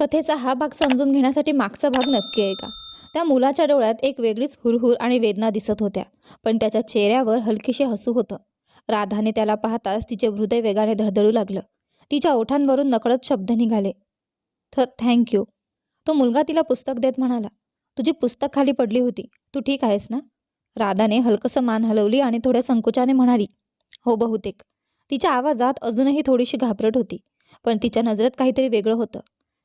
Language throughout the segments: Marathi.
कथेचा हा भाग समजून घेण्यासाठी मागचा भाग नक्की आहे का त्या मुलाच्या डोळ्यात एक वेगळीच हुरहुर आणि वेदना दिसत होत्या पण त्याच्या चेहऱ्यावर हलकीशे हसू होतं. राधाने त्याला पाहताच तिचे हृदय वेगाने धडधडू लागलं. तिच्या ओठांवरून नकळत शब्द निघाले. थ थँक्यू तो मुलगा तिला पुस्तक देत म्हणाला तुझी पुस्तक खाली पडली होती. तू ठीक आहेस ना? राधाने हलकसं मान हलवली आणि थोड्या संकोचाने म्हणाली हो बहुतेक. तिच्या आवाजात अजूनही थोडीशी घाबरट होती पण तिच्या नजरेत काहीतरी वेगळं होतं.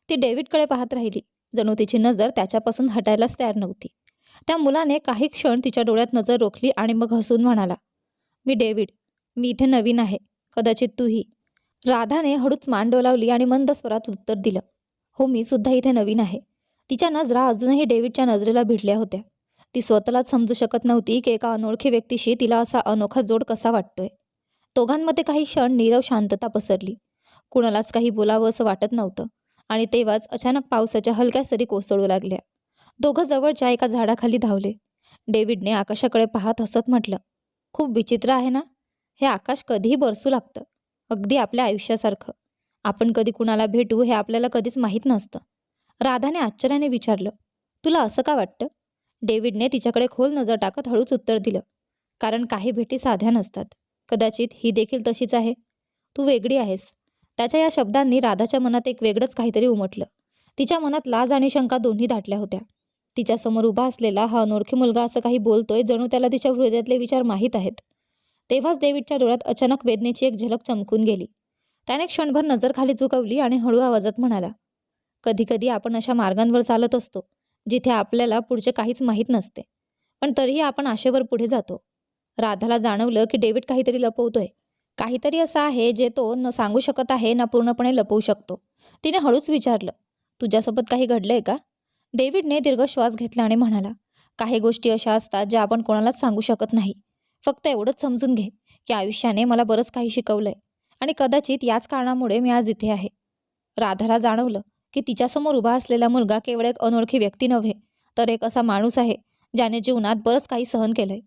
ती डेव्हिडकडे पाहत राहिली. जणू तिची नजर त्याच्यापासून हटायलाच तयार नव्हती. त्या मुलाने काही क्षण तिच्या डोळ्यात नजर रोखली आणि मग हसून म्हणाला मी डेव्हिड. मी इथे नवीन आहे. कदाचित तूही. राधाने हळूच मान डोलावली आणि मंद स्वरात उत्तर दिलं हो मी सुद्धा इथे नवीन आहे. तिच्या नजरा अजूनही डेव्हिडच्या नजरेला भिडल्या होत्या. ती स्वतःलाच समजू शकत नव्हती की एका अनोळखी व्यक्तीशी तिला असा अनोखा जोड कसा वाटतोय. दोघांमध्ये काही क्षण नीरव शांतता पसरली. कुणालाच काही बोलावं असं वाटत नव्हतं. आणि तेव्हाच अचानक पावसाच्या हलक्या सरी कोसळू लागल्या. दोघं जवळच्या एका झाडाखाली धावले. डेव्हिडने आकाशाकडे पाहत हसत म्हटलं खूप विचित्र आहे ना? हे आकाश कधीही बरसू लागतं. अगदी आपल्या आयुष्यासारखं. आपण कधी कुणाला भेटू हे आपल्याला कधीच माहीत नसतं. राधाने आश्चर्याने विचारलं तुला असं का वाटतं? डेव्हिडने तिच्याकडे खोल नजर टाकत हळूच उत्तर दिलं कारण काही भेटी साध्या नसतात. कदाचित ही देखील तशीच आहे. तू वेगळी आहेस. त्याच्या या शब्दांनी राधाच्या मनात एक वेगळंच काहीतरी उमटलं. तिच्या मनात लाज आणि शंका दोन्ही दाटल्या होत्या. तिच्यासमोर उभा असलेला हा अनोळखी मुलगा असं काही बोलतोय जणू त्याला तिच्या हृदयातले विचार माहीत आहेत. तेव्हाच डेव्हिडच्या डोळ्यात अचानक वेदनेची एक झलक चमकून गेली. त्याने क्षणभर नजर खाली झुकवली आणि हळू आवाजात म्हणाला कधीकधी आपण अशा मार्गांवर चालत असतो जिथे आपल्याला पुढचे काहीच माहीत नसते. पण तरीही आपण आशेवर पुढे जातो. राधाला जाणवलं की डेव्हिड काहीतरी लपवतोय. काहीतरी असं आहे जे तो न सांगू शकत आहे ना पूर्णपणे लपवू शकतो. तिने हळूच विचारलं तुझ्यासोबत काही घडलंय का? डेव्हिडने दीर्घ श्वास घेतला आणि म्हणाला काही गोष्टी अशा असतात ज्या आपण कोणालाच सांगू शकत नाही. फक्त एवढंच समजून घे की आयुष्याने मला बरंच काही शिकवलंय आणि कदाचित याच कारणामुळे मी आज इथे आहे. राधाला जाणवलं की तिच्यासमोर उभा असलेला मुलगा केवळ एक अनोळखी व्यक्ती नव्हे तर एक असा माणूस आहे ज्याने जीवनात बरंच काही सहन केलंय.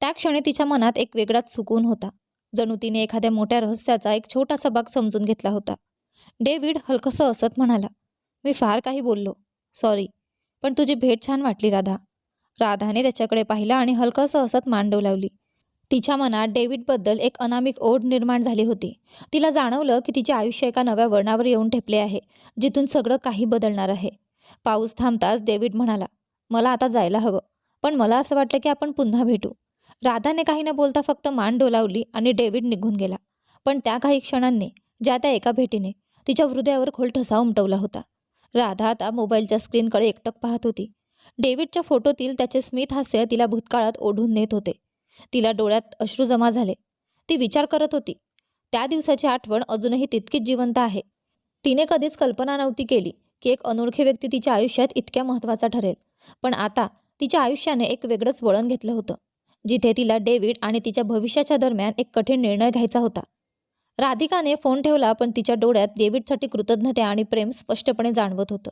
त्या क्षणी तिच्या मनात एक वेगळाच सुकून होता. जणू तिने एखाद्या मोठ्या रहस्याचा एक छोटासा भाग समजून घेतला होता. डेव्हिड हलकसं असत म्हणाला मी फार काही बोललो. सॉरी. पण तुझी भेट छान वाटली राधा. राधाने त्याच्याकडे पाहिलं आणि हलकसं असत मान डोलावली तिच्या मनात डेव्हिडबद्दल एक अनामिक ओढ निर्माण झाली होती. तिला जाणवलं की तिचे आयुष्य एका नव्या वळणावर येऊन ठेपले आहे जिथून सगळं काही बदलणार आहे. पाऊस थांबताच डेव्हिड म्हणाला मला आता जायला हवं पण मला असं वाटलं की आपण पुन्हा भेटू. राधाने काही न बोलता फक्त मान डोलावली आणि डेव्हिड निघून गेला. पण त्या काही क्षणांनी ज्या त्या एका भेटीने तिच्या हृदयावर खोल ठसा उमटवला होता. राधा आता मोबाईलच्या स्क्रीनकडे एकटक पाहत होती. डेव्हिडच्या फोटोतील त्याचे स्मित हास्य तिला भूतकाळात ओढून नेत होते. तिला डोळ्यात अश्रू जमा झाले. ती विचार करत होती. त्या दिवसाची आठवण अजूनही तितकीच जिवंत आहे. तिने कधीच कल्पना नव्हती केली की एक अनोळखी व्यक्ती तिच्या आयुष्यात इतक्या महत्त्वाचा ठरेल. पण आता तिच्या आयुष्याने एक वेगळंच वळण घेतलं होतं. जिथे तिला डेव्हिड आणि तिच्या भविष्याच्या दरम्यान एक कठीण निर्णय घ्यायचा होता. राधिकाने फोन ठेवला पण तिच्या डोळ्यात डेव्हिडसाठी कृतज्ञता आणि प्रेम स्पष्टपणे जाणवत होतं.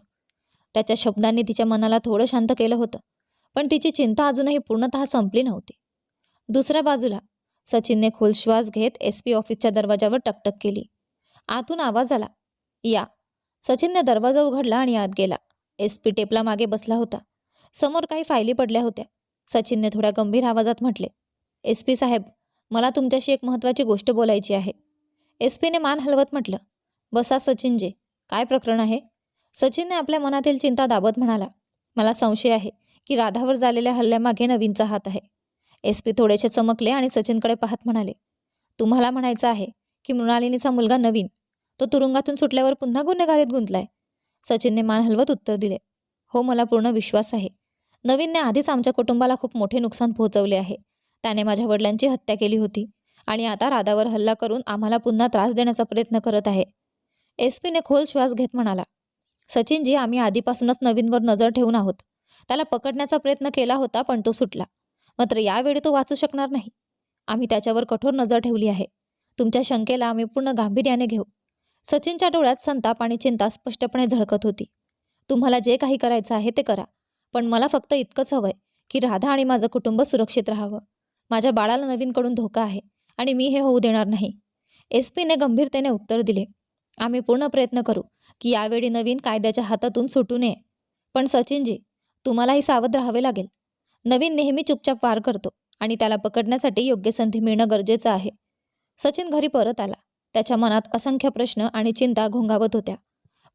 त्याच्या शब्दांनी तिच्या मनाला थोडं शांत केलं होतं पण तिची चिंता अजूनही पूर्णतः संपली नव्हती. दुसऱ्या बाजूला सचिनने खोल श्वास घेत एस पी ऑफिसच्या दरवाजावर टकटक केली. आतून आवाज आला या. सचिनने दरवाजा उघडला आणि आत गेला. एस पी टेपला मागे बसला होता. समोर काही फायली पडल्या होत्या. सचिनने थोड्या गंभीर आवाजात म्हटले एस पी साहेब मला तुमच्याशी एक महत्त्वाची गोष्ट बोलायची आहे. एस पीने मान हलवत म्हटलं बसा सचिनजे काय प्रकरण आहे? सचिनने आपल्या मनातील चिंता दाबत म्हणाला मला संशय आहे की राधावर झालेल्या हल्ल्यामागे नवीनचा हात आहे. एस पी थोडेसे चमकले आणि सचिनकडे पाहत म्हणाले तुम्हाला म्हणायचं आहे की मृणालिनीचा मुलगा नवीन तो तुरुंगातून सुटल्यावर पुन्हा गुन्हेगारीत गुंतलाय. सचिनने मान हलवत उत्तर दिले हो मला पूर्ण विश्वास आहे नवीनने आधीच आमच्या कुटुंबाला खूप मोठे नुकसान पोहोचवले आहे. त्याने माझ्या वडिलांची हत्या केली होती आणि आता राधावर हल्ला करून आम्हाला पुन्हा त्रास देण्याचा प्रयत्न करत आहे. एस पीने खोल श्वास घेत म्हणाला सचिनजी आम्ही आधीपासूनच नवीनवर नजर ठेवून आहोत. त्याला पकडण्याचा प्रयत्न केला होता पण तो सुटला. मात्र यावेळी तो वाचू शकणार नाही. आम्ही त्याच्यावर कठोर नजर ठेवली आहे. तुमच्या शंकेला आम्ही पूर्ण गांभीर्याने घेऊ. सचिनच्या डोळ्यात संताप आणि चिंता स्पष्टपणे झळकत होती. तुम्हाला जे काही करायचं आहे ते करा. पण मला फक्त इतकंच हवं आहे की राधा आणि माझं कुटुंब सुरक्षित राहावं. माझ्या बाळाला नवीनकडून धोका आहे आणि मी हे होऊ देणार नाही. एस पीने गंभीरतेने उत्तर दिले. आम्ही पूर्ण प्रयत्न करू की यावेळी नवीन कायद्याच्या हातातून सुटू नये. पण सचिनजी तुम्हालाही सावध राहावे लागेल. नवीन नेहमी चुपचाप वार करतो आणि त्याला पकडण्यासाठी योग्य संधी मिळणं गरजेचं आहे. सचिन घरी परत आला. त्याच्या मनात असंख्य प्रश्न आणि चिंता घोंगावत होत्या.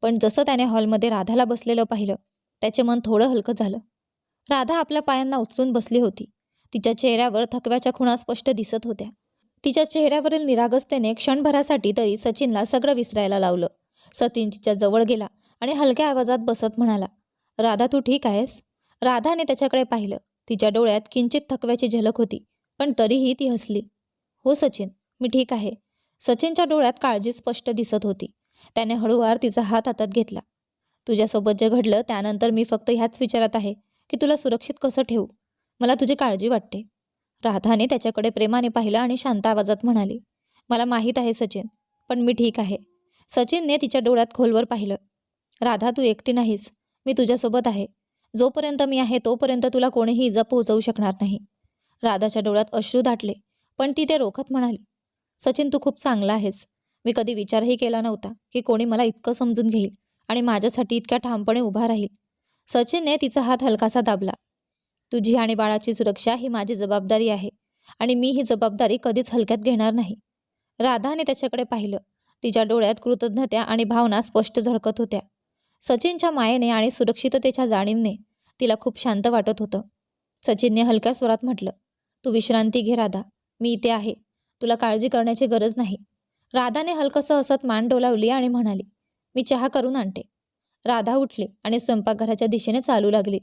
पण जसं त्याने हॉलमध्ये राधाला बसलेलं पाहिलं त्याचे मन थोडं हलकं झालं. राधा आपल्या पायांना उचलून बसली होती. तिच्या चेहऱ्यावर थकव्याच्या खुणा स्पष्ट दिसत होत्या. तिच्या चेहऱ्यावरील निरागसतेने क्षणभरासाठी तरी सचिनला सगळं विसरायला लावलं. सचिन तिच्या जवळ गेला आणि हलक्या आवाजात बसत म्हणाला राधा तू ठीक आहेस? राधाने त्याच्याकडे पाहिलं. तिच्या डोळ्यात किंचित थकव्याची झलक होती पण तरीही ती हसली. हो सचिन मी ठीक आहे. सचिनच्या डोळ्यात काळजी स्पष्ट दिसत होती. त्याने हळूवार तिचा हात हातात घेतला. तुझ्यासोबत जे घडलं त्यानंतर मी फक्त ह्याच विचारात आहे की तुला सुरक्षित कसं ठेवू? मला तुझी काळजी वाटते. राधाने त्याच्याकडे प्रेमाने पाहिलं आणि शांत आवाजात म्हणाली मला माहीत आहे सचिन पण मी ठीक आहे. सचिनने तिच्या डोळ्यात खोलवर पाहिलं राधा तू एकटी नाहीस. मी तुझ्यासोबत आहे. जोपर्यंत मी आहे तोपर्यंत तुला कोणीही इजा पोहोचवू शकणार नाही. राधाच्या डोळ्यात अश्रू दाटले पण ती ते रोखत म्हणाली सचिन तू खूप चांगला आहेस. मी कधी विचारही केला नव्हता की कोणी मला इतकं समजून घेईल. आणि माझ्यासाठी इतक्या ठामपणे उभा राहील. सचिनने तिचा हात हलकासा दाबला. तुझी आणि बाळाची सुरक्षा ही माझी जबाबदारी आहे आणि मी ही जबाबदारी कधीच हलक्यात घेणार नाही. राधाने त्याच्याकडे पाहिलं. तिच्या डोळ्यात कृतज्ञता आणि भावना स्पष्ट झळकत होत्या. सचिनच्या मायेने आणि सुरक्षिततेच्या जाणीवने तिला खूप शांत वाटत होतं. सचिनने हलक्या स्वरात म्हटलं तू विश्रांती घे राधा. मी इथे आहे. तुला काळजी करण्याची गरज नाही. राधाने हलकसं हसत मान डोलावली आणि म्हणाली मी चहा करून आणते. राधा उठली आणि स्वयंपाकघराच्या दिशेने चालू लागली.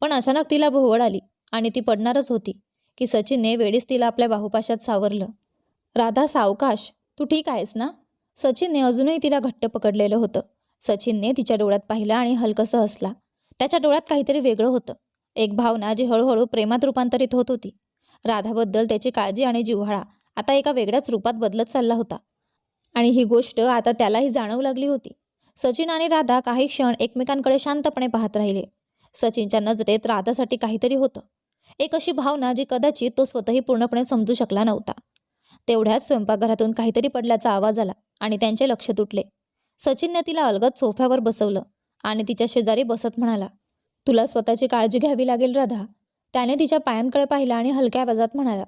पण अचानक तिला भोवळ आली आणि ती पडणारच होती की सचिनने वेळीच तिला आपल्या बाहुपाशात सावरलं. राधा सावकाश तू ठीक आहेस ना? सचिनने अजूनही तिला घट्ट पकडलेलं होतं. सचिनने तिच्या डोळ्यात पाहिलं आणि हलकंसं हसला. त्याच्या डोळ्यात काहीतरी वेगळं होतं. एक भावना जी हळूहळू प्रेमात रूपांतरित होत होती. राधाबद्दल त्याची काळजी आणि जिव्हाळा आता एका वेगळ्याच रूपात बदलत चालला होता. आणि ही गोष्ट आता त्यालाही जाणवू लागली होती. सचिन आणि राधा काही क्षण एकमेकांकडे शांतपणे पाहत राहिले. सचिनच्या नजरेत राधासाठी काहीतरी होतं. एक अशी भावना जी कदाचित तो स्वतःही पूर्णपणे समजू शकला नव्हता. तेवढ्याच स्वयंपाकघरातून काहीतरी पडल्याचा आवाज आला आणि त्यांचे लक्ष तुटले. सचिनने तिला अलगद सोफ्यावर बसवलं आणि तिच्या शेजारी बसत म्हणाला तुला स्वतःची काळजी घ्यावी लागेल राधा. त्याने तिच्या पायांकडे पाहिलं आणि हलक्या आवाजात म्हणाला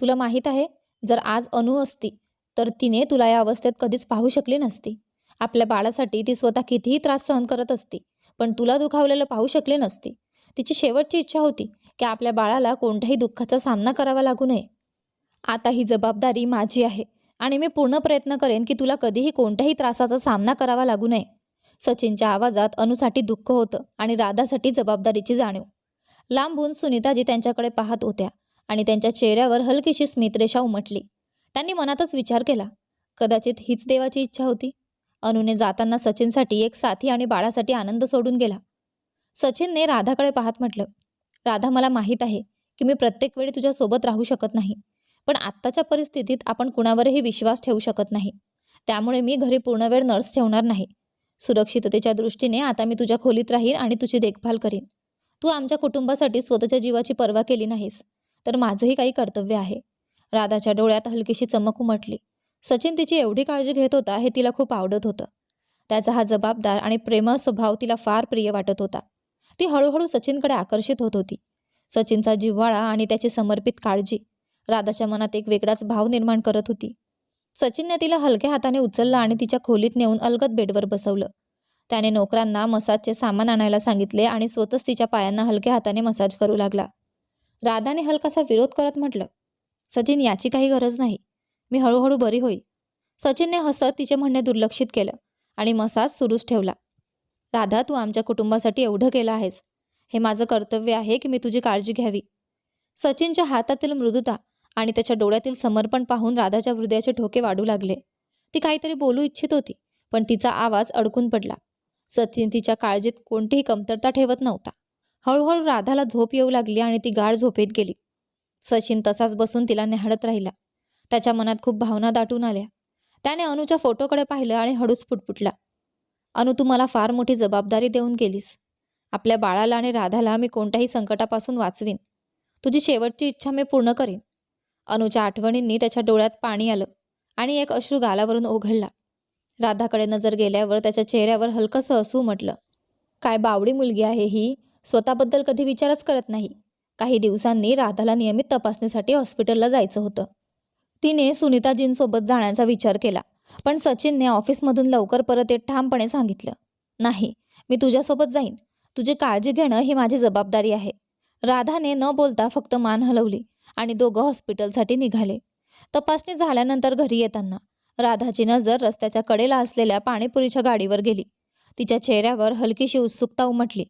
तुला माहीत आहे जर आज अनु असती तर तिने तुला या अवस्थेत कधीच पाहू शकली नसती. आपल्या बाळासाठी ती स्वतः कितीही त्रास सहन करत असती पण तुला दुखावलेलं पाहू शकली नसती. तिची शेवटची इच्छा होती की आपल्या बाळाला कोणत्याही दुःखाचा सामना करावा लागू नये. आता ही जबाबदारी माझी आहे आणि मी पूर्ण प्रयत्न करेन की तुला कधीही कोणत्याही त्रासाचा सामना करावा लागू नये. सचिनच्या आवाजात अनुसाठी दुःख होतं आणि राधासाठी जबाबदारीची जाणीव. लांबून सुनीताजी त्यांच्याकडे पाहत होत्या आणि त्यांच्या चेहऱ्यावर हलकीशी स्मितरेषा उमटली. त्यांनी मनातच विचार केला. कदाचित हीच देवाची इच्छा होती. अनुने जाताना सचिनसाठी एक साथी आणि बाळासाठी आनंद सोडून गेला. सचिनने राधाकडे पाहत म्हटलं राधा मला माहीत आहे की मी प्रत्येक वेळी तुझ्यासोबत राहू शकत नाही पण आत्ताच्या परिस्थितीत आपण कुणावरही विश्वास ठेवू शकत नाही. त्यामुळे मी घरी पूर्ण वेळ नर्स ठेवणार नाही. सुरक्षिततेच्या दृष्टीने आता मी तुझ्या खोलीत राहीन आणि तुझी देखभाल करीन. तू आमच्या कुटुंबासाठी स्वतःच्या जीवाची पर्वा केली नाहीस तर माझंही काही कर्तव्य आहे. राधाच्या डोळ्यात हलकीशी चमक उमटली. सचिन तिची एवढी काळजी घेत होता हे तिला खूप आवडत होतं. त्याचा हा जबाबदार आणि प्रेमळ स्वभाव तिला फार प्रिय वाटत होता. ती हळूहळू सचिनकडे आकर्षित होत होती. सचिनचा जिव्हाळा आणि त्याची समर्पित काळजी राधाच्या मनात एक वेगळाच भाव निर्माण करत होती. सचिनने तिला हलक्या हाताने उचललं आणि तिच्या खोलीत नेऊन अलगद बेडवर बसवलं. त्याने नोकरांना मसाजचे सामान आणायला सांगितले आणि स्वतःच तिच्या पायांना हलक्या हाताने मसाज करू लागला. राधाने हलकासा विरोध करत म्हटलं सचिन याची काही गरज नाही. मी हळूहळू बरी होईल सचिनने हसत तिचे म्हणणे दुर्लक्षित केलं आणि मसाज सुरूच ठेवला. राधा तू आमच्या कुटुंबासाठी एवढं केलं आहेस. हे माझं कर्तव्य आहे की मी तुझी काळजी घ्यावी. सचिनच्या हातातील मृदुता आणि त्याच्या डोळ्यातील समर्पण पाहून राधाच्या हृदयाचे ठोके वाढू लागले. ती काहीतरी बोलू इच्छित होती पण तिचा आवाज अडकून पडला. सचिन तिच्या काळजीत कोणतीही कमतरता ठेवत नव्हता. हळूहळू राधाला झोप येऊ लागली आणि ती गाढ झोपेत गेली. सचिन तसाच बसून तिला निहाळत राहिला. त्याच्या मनात खूप भावना दाटून आल्या. त्याने अनुच्या फोटोकडे पाहिलं आणि हळूच फुटफुटला अनु तू मला फार मोठी जबाबदारी देऊन गेलीस. आपल्या बाळाला आणि राधाला मी कोणत्याही संकटापासून वाचवीन. तुझी शेवटची इच्छा मी पूर्ण करीन. अनुच्या आठवणींनी त्याच्या डोळ्यात पाणी आलं आणि एक अश्रू गालावरून ओघळला. राधाकडे नजर गेल्यावर त्याच्या चेहऱ्यावर हलकंसं असू म्हटलं. काय बावडी मुलगी आहे ही. स्वतःबद्दल कधी विचारच करत नाही. काही दिवसांनी राधाला नियमित तपासणीसाठी हॉस्पिटलला जायचं होतं. तिने सुनीताजींसोबत जाण्याचा विचार केला. पण सचिनने ऑफिसमधून लवकर परत येत ठामपणे सांगितलं नाही मी तुझ्यासोबत जाईन. तुझी काळजी घेणं ही माझी जबाबदारी आहे. राधाने न बोलता फक्त मान हलवली आणि दोघं हॉस्पिटलसाठी निघाले. तपासणी झाल्यानंतर घरी येताना राधाची नजर रस्त्याच्या कडेला असलेल्या पाणीपुरीच्या गाडीवर गेली. तिच्या चेहऱ्यावर हलकीशी उत्सुकता उमटली.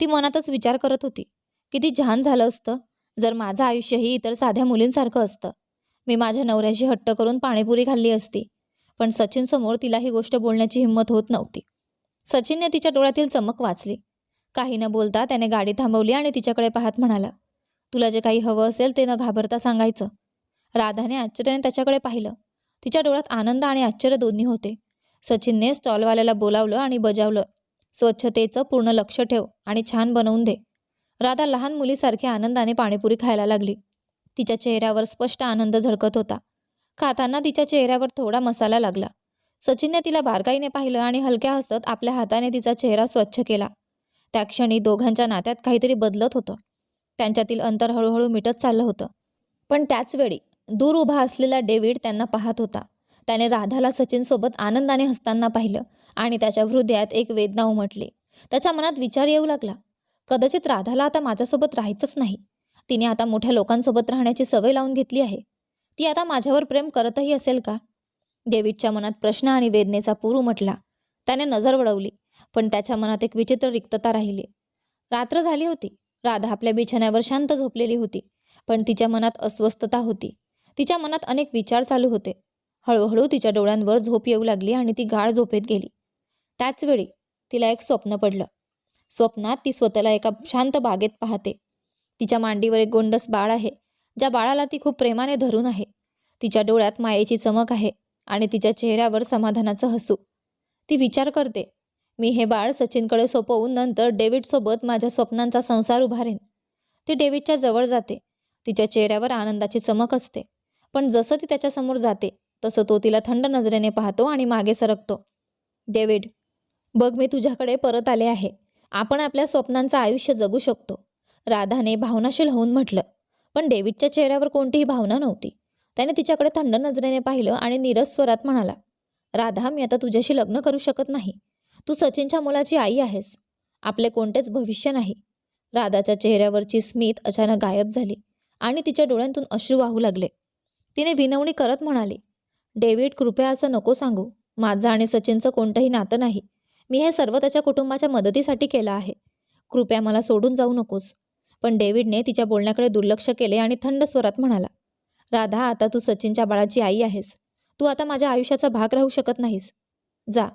ती मनातच विचार करत होती किती छान झालं असतं. जर माझं आयुष्यही इतर साध्या मुलींसारखं असतं मी माझ्या नवऱ्याची हट्ट करून पाणीपुरी खाल्ली असती. पण सचिनसमोर तिला ही गोष्ट बोलण्याची हिंमत होत नव्हती. सचिनने तिच्या डोळ्यातील चमक वाचली. काही न बोलता त्याने गाडी थांबवली आणि तिच्याकडे पाहत म्हणाला तुला जे काही हवं असेल ते न घाबरता सांगायचं. राधाने आश्चर्याने त्याच्याकडे पाहिलं. तिच्या डोळ्यात आनंद आणि आश्चर्य दोन्ही होते. सचिनने स्टॉलवाल्याला बोलावलं आणि बजावलं स्वच्छतेचं पूर्ण लक्ष ठेव आणि छान बनवून दे. राधा लहान मुलीसारखी आनंदाने पाणीपुरी खायला लागली. तिच्या चेहऱ्यावर स्पष्ट आनंद झळकत होता. खाताना तिच्या चेहऱ्यावर थोडा मसाला लागला. सचिनने तिला बारकाईने पाहिलं आणि हलक्या हसत आपल्या हाताने तिचा चेहरा स्वच्छ केला. त्या क्षणी दोघांच्या नात्यात काहीतरी बदलत होतं. त्यांच्यातील अंतर हळूहळू मिटत चाललं होतं. पण त्याच वेळी दूर उभा असलेला डेव्हिड त्यांना पाहत होता. त्याने राधाला सचिनसोबत आनंदाने हसताना पाहिलं आणि त्याच्या हृदयात एक वेदना उमटली. त्याच्या मनात विचार येऊ लागला. कदाचित राधाला आता माझ्यासोबत राहायचंच नाही. तिने आता मोठ्या लोकांसोबत राहण्याची सवय लावून घेतली आहे. ती आता माझ्यावर प्रेम करतही असेल का? डेव्हिडच्या मनात प्रश्न आणि वेदनेचा पूर उमटला. त्याने नजर वळवली पण त्याच्या मनात एक विचित्र रिक्तता राहिली. रात्र झाली होती. राधा आपल्या बिछाण्यावर शांत झोपलेली होती पण तिच्या मनात अस्वस्थता होती. तिच्या मनात अनेक विचार चालू होते. हळूहळू तिच्या डोळ्यांवर झोप येऊ लागली आणि ती गाढ झोपेत गेली. त्याचवेळी तिला एक स्वप्न पडलं. स्वप्नात ती स्वतःला एका शांत बागेत पाहते. तिच्या मांडीवर एक गोंडस बाळ आहे. ज्या बाळाला ती खूप प्रेमाने धरून आहे. तिच्या डोळ्यात मायेची चमक आहे आणि तिच्या चेहऱ्यावर समाधानाचं हसू. ती विचार करते मी हे बाळ सचिनकडे सोपवून नंतर डेव्हिडसोबत माझ्या स्वप्नांचा संसार उभारेन. ती डेव्हिडच्या जवळ जाते. तिच्या चेहऱ्यावर आनंदाची चमक असते. पण जसं ती त्याच्यासमोर जाते तसं तो तिला थंड नजरेने पाहतो आणि मागे सरकतो. डेव्हिड बघ मी तुझ्याकडे परत आले आहे. आपण आपल्या स्वप्नांचं आयुष्य जगू शकतो. राधाने भावनाशील होऊन म्हटलं. पण डेव्हिडच्या चेहऱ्यावर कोणतीही भावना नव्हती. त्याने तिच्याकडे थंड नजरेने पाहिलं आणि नीरस स्वरात म्हणाला राधा मी आता तुझ्याशी लग्न करू शकत नाही. तू सचिनच्या मुलाची आई आहेस. आपले कोणतेच भविष्य नाही. राधाच्या चेहऱ्यावरची स्मित अचानक गायब झाली आणि तिच्या डोळ्यांतून अश्रू वाहू लागले. तिने विनवणी करत म्हणाली डेव्हिड कृपया असं नको सांगू. माझं आणि सचिनचं कोणतंही नातं नाही. मी हे सर्व त्याच्या कुटुंबाच्या मदतीसाठी केलं आहे. कृपया मला सोडून जाऊ नकोस. पण डेव्हिडने तिच्या बोलण्याकडे दुर्लक्ष केले आणि थंड स्वरात म्हणाला राधा आता तू सचिनच्या बाळाची आई आहेस. तू आता माझ्या आयुष्याचा भाग राहू शकत नाहीस. जा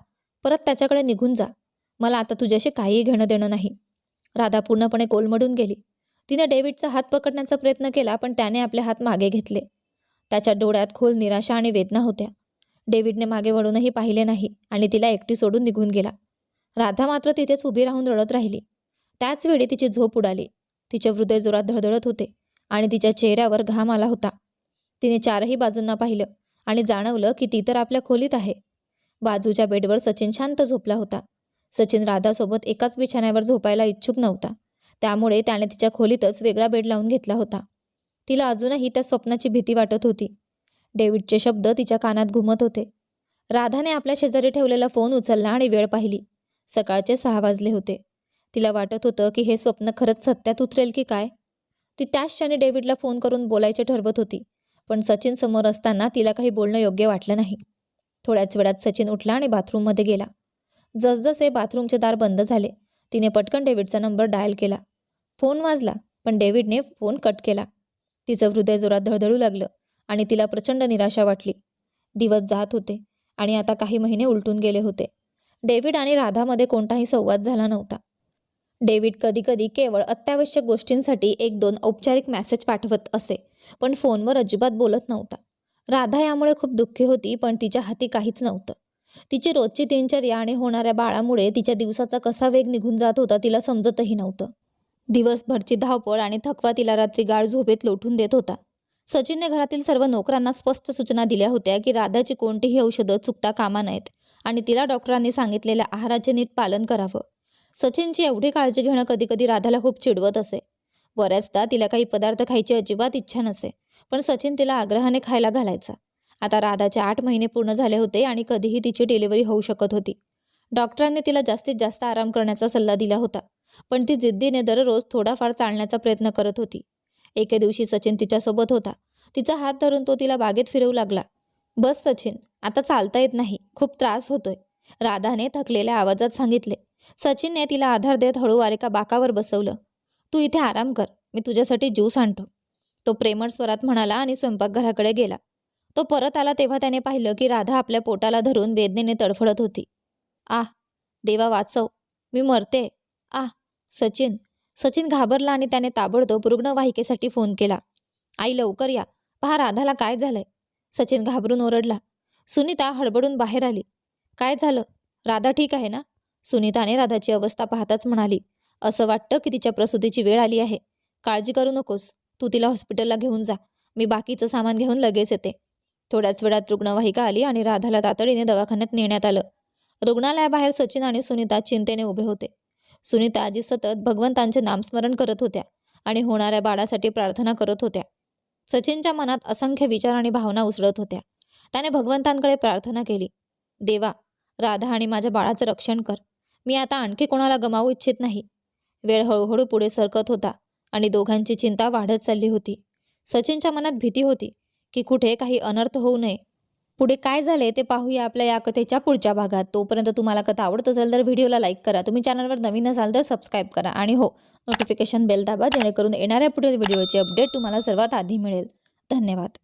परत त्याच्याकडे निघून जा. मला आता तुझ्याशी काहीही घेणं देणं नाही. राधा पूर्णपणे कोलमडून गेली. तिने डेव्हिडचा हात पकडण्याचा प्रयत्न केला पण त्याने आपले हात मागे घेतले. त्याच्या डोळ्यात खोल निराशा आणि वेदना होत्या. डेव्हिडने मागे वळूनही पाहिले नाही आणि तिला एकटी सोडून निघून गेला. राधा मात्र तिथेच उभी राहून रडत राहिली. त्याच वेळी तिची झोप उडाली. तिचे हृदय जोरात धडधडत होते आणि तिच्या चेहऱ्यावर घाम आला होता. तिने चारही बाजूंना पाहिलं आणि जाणवलं की ती तर आपल्या खोलीत आहे. बाजूच्या बेडवर सचिन शांत झोपला होता. सचिन राधासोबत एकाच बिछाण्यावर झोपायला इच्छुक नव्हता. त्यामुळे त्याने तिच्या खोलीतच वेगळा बेड लावून घेतला होता. तिला अजूनही त्या स्वप्नाची भीती वाटत होती. डेव्हिडचे शब्द तिच्या कानात घुमत होते. राधाने आपल्या शेजारी ठेवलेला फोन उचलला आणि वेळ पाहिली. सकाळचे सहा वाजले होते. तिला वाटत होतं की हे स्वप्न खरंच सत्यात उतरेल की काय? ती त्याच क्षणी डेव्हिडला फोन करून बोलायचे ठरवत होती पण सचिन समोर असताना तिला काही बोलणं योग्य वाटलं नाही. थोड्याच वेळात सचिन उठला आणि बाथरूममध्ये गेला. जसजसे बाथरूमचे दार बंद झाले तिने पटकन डेव्हिडचा नंबर डायल केला. फोन वाजला पण डेव्हिडने फोन कट केला. तिचं हृदय जोरात धडधडू लागलं आणि तिला प्रचंड निराशा वाटली. दिवस जात होते आणि आता काही महिने उलटून गेले होते. डेव्हिड आणि राधामध्ये कोणताही संवाद झाला नव्हता. डेव्हिड कधीकधी केवळ अत्यावश्यक गोष्टींसाठी एक दोन औपचारिक मेसेज पाठवत असे पण फोनवर अजिबात बोलत नव्हता. राधा यामुळे खूप दुःखी होती पण तिच्या हाती काहीच नव्हतं. तिची रोजची दिनचर्या आणि होणाऱ्या बाळामुळे तिच्या दिवसाचा कसा वेग निघून जात होता तिला समजतही नव्हतं. दिवसभरची धावपळ आणि थकवा तिला रात्री गाळ झोपेत लोटून देत होता. सचिनने घरातील सर्व नोकरांना स्पष्ट सूचना दिल्या होत्या की राधाची कोणतीही औषधं चुकता कामा नयेत आणि तिला डॉक्टरांनी सांगितलेल्या आहाराचे नीट पालन करावं. सचिनची एवढी काळजी घेणं कधीकधी राधाला खूप चिडवत असे. बऱ्याचदा तिला काही पदार्थ खायची अजिबात इच्छा नसे पण सचिन तिला आग्रहाने खायला घालायचा. आता राधाचे आठ महिने पूर्ण झाले होते आणि कधीही तिची डिलिव्हरी होऊ शकत होती. डॉक्टरांनी तिला जास्तीत जास्त आराम करण्याचा सल्ला दिला होता पण ती जिद्दीने दररोज थोडाफार चालण्याचा प्रयत्न करत होती. एके दिवशी सचिन तिच्यासोबत होता. तिचा हात धरून तो तिला बागेत फिरवू लागला. बस सचिन आता चालता येत नाही. खूप त्रास होतोय. राधाने थकलेल्या आवाजात सांगितले सचिनने तिला आधार देत हळूवार एका बाकावर बसवलं. तू इथे आराम कर मी तुझ्यासाठी ज्यूस आणतो. तो प्रेमळ स्वरात म्हणाला आणि स्वयंपाकघराकडे गेला. तो परत आला तेव्हा त्याने पाहिलं की राधा आपल्या पोटाला धरून वेदनेने तडफडत होती. आह देवा वाचव मी मरते. आह सचिन. सचिन घाबरला आणि त्याने ताबडतोब रुग्णवाहिकेसाठी फोन केला. आई लवकर या. पहा राधाला काय झालंय. सचिन घाबरून ओरडला. सुनीता हडबडून बाहेर आली. काय झालं? राधा ठीक आहे ना? सुनीताने राधाची अवस्था पाहताच म्हणाली असं वाटतं की तिच्या प्रसूतीची वेळ आली आहे. काळजी करू नकोस. तू तिला हॉस्पिटलला घेऊन जा. मी बाकीचं सामान घेऊन लगेच येते. थोड्याच वेळात रुग्णवाहिका आली आणि राधाला तातडीने दवाखान्यात नेण्यात आलं. रुग्णालयाबाहेर सचिन आणि सुनीता चिंतेने उभे होते. सुनीता आजी सतत भगवंतांचे नामस्मरण करत होत्या आणि होणाऱ्या बाळासाठी प्रार्थना करत होत्या. सचिनच्या मनात असंख्य विचार आणि भावना उसळत होत्या. त्याने भगवंतांकडे प्रार्थना केली देवा राधा आणि माझ्या बाळाचं रक्षण कर. मी आता आणखी कोणाला गमावू इच्छित नाही. वेळ हळूहळू पुढे सरकत होता आणि दोघांची चिंता वाढत चालली होती. सचिनच्या मनात भीती होती की कुठे काही अनर्थ होऊ नये. पुढे काय झाले ते पाहूया आपल्या या कथेच्या पुढच्या भागात. तोपर्यंत तुम्हाला कथा आवडत असेल तर व्हिडिओला लाईक करा. तुम्ही चॅनलवर नवीन असाल तर सबस्क्राईब करा. आणि हो नोटिफिकेशन बेल दाबा जेणेकरून येणाऱ्या पुढील व्हिडिओचे अपडेट तुम्हाला सर्वात आधी मिळेल. धन्यवाद.